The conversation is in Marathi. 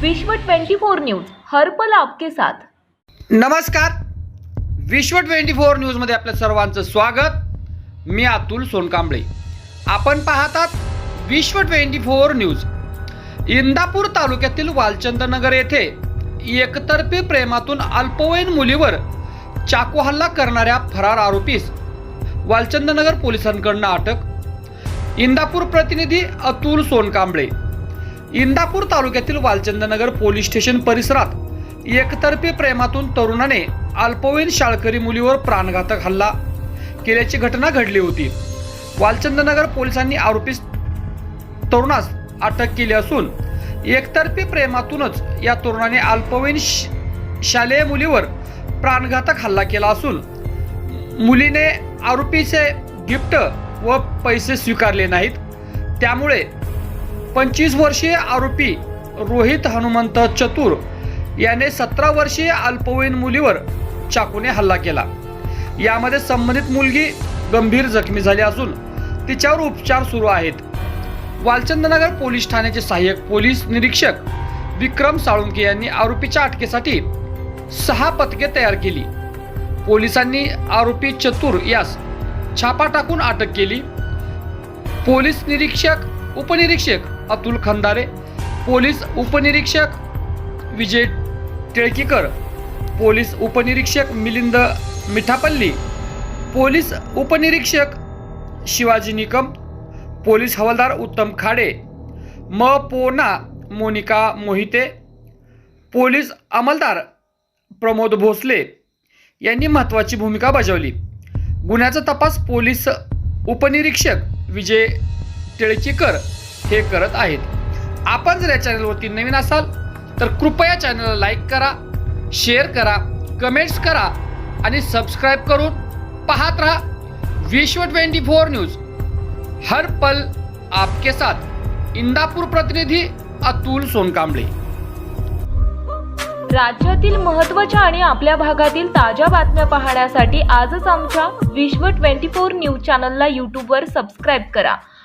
विश्व 24 न्यूज हर पल आपके साथ. नमस्कार. विश्व ट्वेंटी फोर न्यूजमध्ये आपल्या सर्वांचं स्वागत. मी अतुल सोनकांबळे. आपण पाहतात विश्व ट्वेंटी फोर न्यूज. इंदापूर तालुक्यातील वालचंदनगर येथे एकतर्फी प्रेमातून अल्पवयीन मुलीवर चाकू हल्ला करणाऱ्या फरार आरोपीस वालचंदनगर पोलिसांकडनं अटक. इंदापूर प्रतिनिधी अतुल सोनकांबळे. इंदापूर तालुक्यातील वालचंदनगर पोलीस स्टेशन परिसरात एकतर्फी प्रेमातून तरुणाने अल्पवयीन शाळकरी मुलीवर प्राणघातक हल्ला केल्याची घटना घडली होती. वालचंदनगर पोलिसांनी आरोपीस तरुणास अटक केली असून एकतर्फी प्रेमातूनच या तरुणाने अल्पवयीन श- शालेय मुलीवर प्राणघातक हल्ला केला असून मुलीने आरोपीचे गिफ्ट व पैसे स्वीकारले नाहीत. त्यामुळे पंचवीस वर्षीय आरोपी रोहित हनुमंत चतुर याने सतरा वर्षीय अल्पवयीन मुलीवर चाकूने हल्ला केला. यामध्ये संबंधित मुलगी गंभीर जखमी झाली असून तिच्यावर उपचार सुरू आहेत. वालचंदनगर पोलीस ठाण्याचे सहाय्यक पोलीस निरीक्षक विक्रम साळुंके यांनी आरोपीच्या अटकेसाठी सहा पथके तयार केली. पोलिसांनी आरोपी चतुर यास छापा टाकून अटक केली. पोलीस निरीक्षक उपनिरीक्षक अतुल खंदारे पोलीस उपनिरीक्षक विजय टिळकीकर पोलीस उपनिरीक्षक मिलिंद मिठापल्ली पोलीस उपनिरीक्षक शिवाजी निकम पोलीस हवालदार उत्तम खाडे म. पोना मोनिका मोहिते पोलीस अंमलदार प्रमोद भोसले यांनी महत्त्वाची भूमिका बजावली. गुन्ह्याचा तपास पोलीस उपनिरीक्षक विजय टिळकीकर हे करत आहेत. आपण जर या चॅनलवरती नवीन असाल तर कृपया चॅनलला लाईक करा शेअर करा कमेंट्स करा आणि सबस्क्राईब करून पाहत राहा. विश्व ट्वेंटी फोर न्यूज. हर पल आपके साथ. इंदापूर प्रतिनिधी अतुल सोनकांबळे. राज्यातील महत्त्वाच्या आणि आपल्या भागातील ताज्या बातम्या पाहण्यासाठी आजच आमच्या विश्व 24 न्यूज चॅनलला यूट्यूबवर सबस्क्राईब करा.